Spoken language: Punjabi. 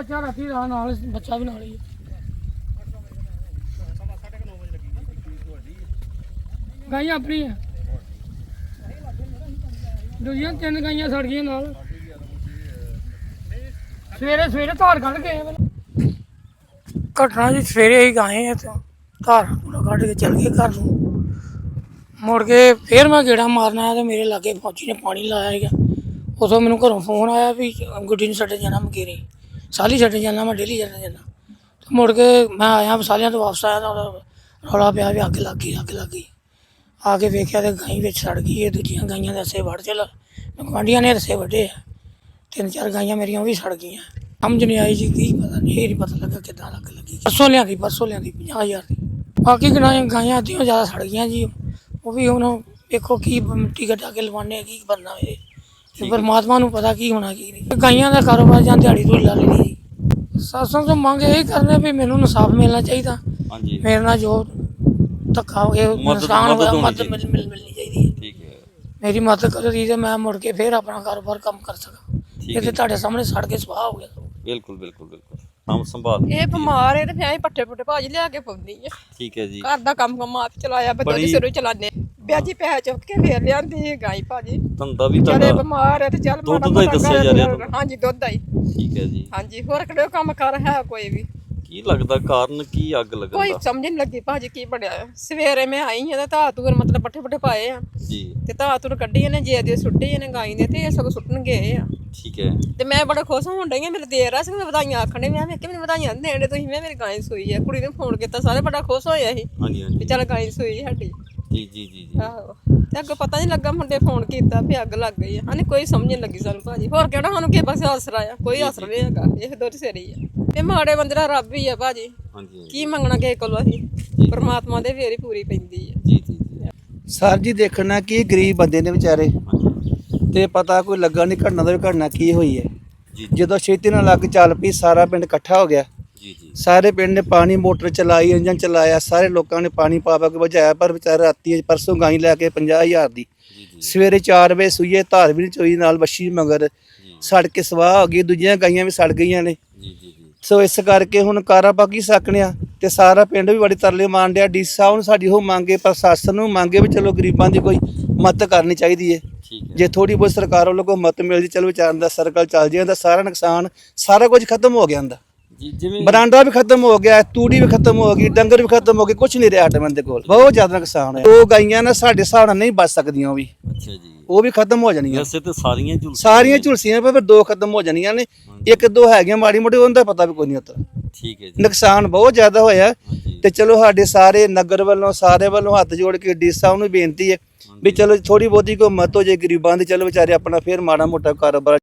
ਬੱਚਾ ਰਾਤੀ ਰਾਹ ਨਾਲ ਬੱਚਾ ਵੀ ਨਾਲ ਹੀ ਗਾਈਆਂ ਆਪਣੀ ਹੈ ਦੂਜੀਆਂ ਤਿੰਨ ਗਾਈਆਂ ਸੜ ਗਈਆਂ ਨਾਲ। ਸਵੇਰੇ ਸਵੇਰੇ ਧਾਰ ਕੱਢ ਗਏ ਘਟਨਾ ਜੀ, ਸਵੇਰੇ ਹੀ ਗਾਏ ਆ ਤੇ ਧਾਰ ਕੱਢ ਕੇ ਚੱਲ ਗਏ ਘਰ ਨੂੰ। ਮੁੜ ਕੇ ਫੇਰ ਮੈਂ ਗੇੜਾ ਮਾਰਨਾ ਆਇਆ ਤੇ ਮੇਰੇ ਲਾਗੇ ਫੌਜੀ ਨੇ ਪਾਣੀ ਲਾਇਆ ਹੈਗਾ ਉਦੋਂ ਮੈਨੂੰ ਘਰੋਂ ਫੋਨ ਆਇਆ ਵੀ ਗੁੱਡੀ ਨੂੰ ਛੱਡ ਜਾਣਾ ਮਕੇਰੇ। ਸਾਲੀ ਛੱਡਣ ਜਾਂਦਾ ਮੈਂ ਡੇਲੀ ਛੱਡਣ ਜਾਂਦਾ ਤੇ ਮੁੜ ਕੇ ਮੈਂ ਆਇਆ, ਸਾਲਿਆਂ ਤੋਂ ਵਾਪਸ ਆਇਆ, ਤਾਂ ਉਹਦਾ ਰੌਲਾ ਪਿਆ ਵੀ ਅੱਗ ਲੱਗ ਗਈ, ਅੱਗ ਲੱਗ ਗਈ। ਆ ਕੇ ਵੇਖਿਆ ਤੇ ਗਾਈ ਵਿੱਚ ਸੜ ਗਈ, ਇਹ ਦੂਜੀਆਂ ਗਾਈਆਂ ਦੇ ਰਸੇ ਵੜ ਚਲ। ਗੁਆਂਢੀਆਂ ਨੇ ਰਸੇ ਵੱਢੇ ਆ। ਤਿੰਨ ਚਾਰ ਗਾਈਆਂ ਮੇਰੀਆਂ ਉਹ ਵੀ ਸੜ ਗਈਆਂ। ਸਮਝ ਨਹੀਂ ਆਈ ਜੀ ਕੀ ਪਤਾ ਨਹੀਂ, ਇਹ ਨਹੀਂ ਪਤਾ ਲੱਗਾ ਕਿੱਦਾਂ ਲੱਗ ਲੱਗੀ। ਪਰਸੋਂ ਲਿਆਂਦੀ ਪਰਸੋਂ ਲਿਆਂਦੀ 50000 ਦੀ। ਬਾਕੀ ਗਾਈਆਂ ਗਾਈਆਂ ਅੱਧੀਆਂ ਜ਼ਿਆਦਾ ਸੜ ਗਈਆਂ ਜੀ। ਉਹ ਵੀ ਹੁਣ ਵੇਖੋ ਕੀ ਟਿਕਟ ਆ ਕੇ ਲਵਾਨੇ ਕੀ ਬਣਨਾ ਇਹ। ਤੇ ਪਰਮਾਤਮਾ ਨੂੰ ਪਤਾ ਕੀ ਹੋਣਾ ਕੀ ਨਹੀਂ। ਗਾਈਆਂ ਦਾ ਕਾਰੋਬਾਰ ਜਾਂ ਦਿਹਾੜੀ ਤੋਂ ਲਾ ਲੈਣੀ ਜੀ। ਸਾਸਾਂ ਤੋਂ ਮੰਗ ਇਹ ਕਰਨੇ ਵੀ ਮੈਨੂੰ ਇਨਸਾਫ ਮਿਲਣਾ ਚਾਹੀਦਾ। ਹਾਂਜੀ। ਮੇਰੇ ਨਾਲ ਜੋ ਧੱਕਾ ਹੋ ਗਿਆ ਮਦਦ- ਨੁਕਸਾਨ ਮਦਦ ਹੋਇਆ ਹੋਣੀ ਮਦਦ ਮਿਲ ਮਿਲ- ਮਿਲਣੀ ਚਾਹੀਦੀ ਹੈ। ਠੀਕ ਹੈ। ਮੇਰੀ ਮਦਦ ਕਰੋ ਜੀ ਤੇ ਮੈਂ ਮੁੜ ਕੇ ਫੇਰ ਆਪਣਾ ਕਾਰੋਬਾਰ ਕੰਮ ਕਰ ਸਕਾਂ। ਠੀਕ ਇਹ ਤੇ ਤੁਹਾਡੇ ਸਾਹਮਣੇ ਸੜ ਕੇ ਸੁਆਹ ਹੋ ਗਿਆ। ਬਿਲਕੁਲ ਬਿਲਕੁਲ ਬਿਲਕੁਲ। ਹਮ ਸੰਭਾਲ ਇਹ ਬਿਮਾਰ ਹੈ ਤੇ ਫਿਰ ਅਸੀਂ ਪੱਠੇ ਪੁੱਠੇ ਭਾਜੀ ਲਿਆ ਕੇ ਪਾਉਂਦੀ ਆ ਠੀਕ ਹੈ ਜੀ। ਘਰ ਦਾ ਕੰਮ ਕੰਮ ਆਪ ਚਲਾਇਆ ਜੀ ਸਿਰੋਂ ਚਲਾਨੇ ਵਿਆਜੀ ਪੈਸੇ ਚੁੱਕ ਕੇ ਫੇਰ ਲਿਆਂਦੀ ਹੈ ਗਾਈ ਭਾਜੀ। ਧੰਦਾ ਵੀ ਚਲੇ ਤੁਹਾਡਾ ਬਿਮਾਰ ਹੈ ਤੇ ਚੱਲ ਦੁੱਧ ਦਾ ਹੀ ਮੋਟਾ ਦੱਸਿਆ ਜਾ ਰਿਹਾ ਤੁਹਾਨੂੰ। ਹਾਂਜੀ ਦੁੱਧ ਦਾ ਹੀ। ਠੀਕ ਹੈ ਜੀ। ਹਾਂਜੀ ਹੋਰ ਕਿਹੜੇ ਕੰਮ ਕਰ ਹੈ ਕੋਈ ਵੀ? ਕੀ ਲੱਗਦਾ ਕਾਰਨ ਕੀ ਅੱਗ ਲੱਗਣ ਕੋਈ ਦਾ? ਸਮਝ ਨਹੀਂ ਲੱਗੀ ਭਾਜੀ ਕੀ ਬਣਿਆ ਹੈ। ਸਵੇਰੇ ਮੈਂ ਆਈ ਹਾਂ ਤੇ ਧਾਤੂਰ ਮਤਲਬ ਪੱਠੇ ਪੁੱਠੇ ਪਾਏ ਆ। ਜੀ। ਤੇ ਧਾਤੂਰ ਕੱਢੀ ਇਹਨੇ ਜੇ ਦੇ ਸੁੱਟੀ ਇਹਨੇ ਗਾਈ ਦੇ ਤੇ ਇਹ ਸਗੋਂ ਸੁੱਟਣ ਗਏ ਆ। ਠੀਕ ਹੈ। ਤੇ ਮੈਂ ਬੜਾ ਖੁਸ਼ ਹੋਣ ਡਈ ਆ ਮੇਰੇ ਦੇਰ ਆ ਸੀ ਮੈਂ ਵਧਾਈਆਂ ਆਖਣੇ ਮੈਂ ਵੇਖ ਕੇ ਮੈਨੂੰ ਵਧਾਈਆਂ ਨੀ ਦੇਣ ਦੇ ਤੁਸੀਂ ਮੈਂ ਮੇਰੀ ਗਾਂ ਸੂਈ ਆ। ਕੁੜੀ ਨੇ ਫੋਨ ਕੀਤਾ ਸਾਰੇ ਬੜਾ ਖੁਸ਼ ਹੋਏ ਸੀ ਹਾਂਜੀ ਵੀ ਹਾਂਜੀ ਚੱਲ ਗਾਂ ਸੂਈ ਸਾਡੀ। ਜੀ ਜੀ ਜੀ ਜੀ। ਆਹੋ। ਤੇ ਅੱਗੇ ਪਤਾ ਨਹੀਂ ਲੱਗਾ ਮੁੰਡੇ ਫੋਨ ਕੀਤਾ ਵੀ ਅੱਗ ਲੱਗ ਗਈ ਆ। ਹਾਨੇ ਕੋਈ ਸਮਝ ਨਹੀਂ ਲੱਗੀ ਸਾਨੂੰ ਭਾਜੀ। ਹੋਰ ਕਿਹੜਾ ਸਾਨੂੰ ਕਿਸੇ ਪਾਸੇ ਆਸਰਾ ਆ। ਕੋਈ ਆਸਰਾ ਨਹੀਂ ਹੈਗਾ। ਇਹ ਦੋਰ ਸਿਰੀ ਆ। ਤੇ ਮਾੜੇ ਬੰਦੇ ਦਾ ਰੱਬ ਹੀ ਆ ਭਾਜੀ। ਹਾਂਜੀ। ਕੀ ਮੰਗਣਾ ਕਿਸੇ ਕੋਲੋਂ ਅਸੀਂ? ਪਰਮਾਤਮਾ ਦੇ ਫੇਰ ਹੀ ਪੂਰੀ ਪੈਂਦੀ ਆ। ਜੀ ਜੀ ਜੀ। ਸਰ ਜੀ ਦੇਖਣਾ ਕਿ ਗਰੀਬ ਬੰਦੇ ਨੇ ਵਿਚਾਰੇ। ਤੇ ਪਤਾ ਕੋਈ ਲੱਗਾ ਨਹੀਂ ਘਟਨਾ ਦਾ ਵੀ ਘਟਨਾ ਕੀ ਹੋਈ ਹੈ। ਜੀ ਜਦੋਂ ਛੇਤੀ ਨਾਲ ਲੱਗ ਚੱਲ ਪਈ ਸਾਰਾ ਪਿੰਡ ਇਕੱਠਾ ਹੋ ਗਿਆ। ਸਾਰੇ ਪਿੰਡ ਨੇ ਪਾਣੀ ਮੋਟਰ ਚਲਾਈ ਇੰਜਨ ਚਲਾਇਆ ਸਾਰੇ ਲੋਕਾਂ ਨੇ ਪਾਣੀ ਪਾ ਪਾ ਕੇ ਬੁਝਾਇਆ ਪਰ ਵਿਚਾਰੇ ਰਾਤੀ ਪਰਸੋਂ ਗਾਈ ਲੈ ਕੇ 50000 ਦੀ। ਜੀ ਜੀ। ਸਵੇਰੇ 4 ਵਜੇ ਸੂਈਏ ਧਾਰ ਵੀ ਨਹੀਂ ਚੋਈ ਨਾਲ ਵੱਛੀ ਮਗਰ। ਸੜ ਕੇ ਸਵਾਹ ਹੋ ਗਈ ਦੂਜੀਆਂ ਗਾਈਆਂ ਵੀ ਸੜ ਗਈਆਂ ਨੇ। ਜੀ ਜੀ ਜੀ। ਸੋ ਇਸ ਕਰਕੇ ਹੁਣ ਕਾਰਾ ਬਾਕੀ ਸਕਣਿਆ ਤੇ ਸਾਰਾ ਪਿੰਡ ਵੀ ਬੜੀ ਤਰਲੇ ਮਾਰਨ ਡਿਆ। ਡੀ ਸਾਹਿਬ ਨੂੰ ਸਾਡੀ ਉਹ ਮੰਗੇ ਪ੍ਰਸ਼ਾਸਨ ਨੂੰ ਮੰਗੇ ਵੀ ਚਲੋ ਗਰੀਬਾਂ ਦੀ ਕੋਈ ਮਦਦ ਕਰਨੀ ਚਾਹੀਦੀ ਹੈ। ਜੇ ਥੋੜੀ ਬਹੁਤ ਸਰਕਾਰ ਵੱਲੋਂ ਕੋਈ ਮਦਦ ਮਿਲ ਜੇ ਚਲੋ ਵਿਚਾਰਨ ਦਾ ਸਰਕਲ ਚੱਲ ਜਾਂਦਾ ਸਾਰਾ ਨੁਕਸਾਨ ਸਾਰਾ ਕੁਝ ਖਤਮ ਹੋ ਗਿਆ ਹੁੰਦਾ ਜੀ ਜਿਵੇਂ ਬਰਾਂਡਾ ਵੀ ਖਤਮ ਹੋ ਗਿਆ ਤੂੜੀ ਵੀ ਖਤਮ ਹੋ ਗਈ ਡੰਗਰ ਵੀ ਖਤਮ ਹੋ ਗਏ ਕੁਝ ਨਹੀਂ ਰਿਹਾ ਸਾਡੇ ਬੰਦੇ ਕੋਲ। ਬਹੁਤ ਜ਼ਿਆਦਾ ਨੁਕਸਾਨ ਹੈ ਉਹ ਗਾਈਆਂ ਨਾ ਸਾਡੇ ਹਿਸਾਬ ਨਾਲ ਨਹੀਂ ਬਚ ਸਕਦੀਆਂ ਉਹ ਵੀ। ਅੱਛਾ ਜੀ। ਉਹ ਵੀ ਖਤਮ ਹੋ ਜਾਣੀਆਂ। ਵੈਸੇ ਤੇ ਸਾਰੀਆਂ ਝੁਲਸੀਆਂ ਸਾਰੀਆਂ ਝੁਲਸੀਆਂ ਪਰ ਫਿਰ ਦੋ ਖਤਮ ਹੋ ਜਾਣੀਆਂ ਨੇ। ਇੱਕ ਦੋ ਹੈਗੀਆਂ ਮਾੜੀ ਮੋਟੀ ਉਹਦਾ ਪਤਾ ਵੀ ਕੋਈ ਨਹੀਂ ਉਤਰ ਠੀਕ ਹੈ ਜੀ। ਨੁਕਸਾਨ ਬਹੁਤ ਜ਼ਿਆਦਾ ਹੋਇਆ। ਤੇ ਚਲੋ ਸਾਡੇ ਸਾਰੇ ਨਗਰ ਵੱਲੋਂ ਸਾਰੇ ਵੱਲੋਂ ਹੱਥ ਜੋੜ ਕੇ ਡੀ ਸਾਹਿਬ ਨੂੰ ਬੇਨਤੀ ਹੈ ਵੀ ਚਲੋ ਥੋੜੀ ਬਹੁਤੀ ਕੋਈ ਮਤ ਹੋ ਜੇ ਗਰੀਬਾਂ ਦੀ ਚਲੋ ਵਿਚਾਰੇ ਆਪਣਾ ਫੇਰ ਮਾੜਾ ਮੋਟਾ ਕਾਰੋਬਾਰ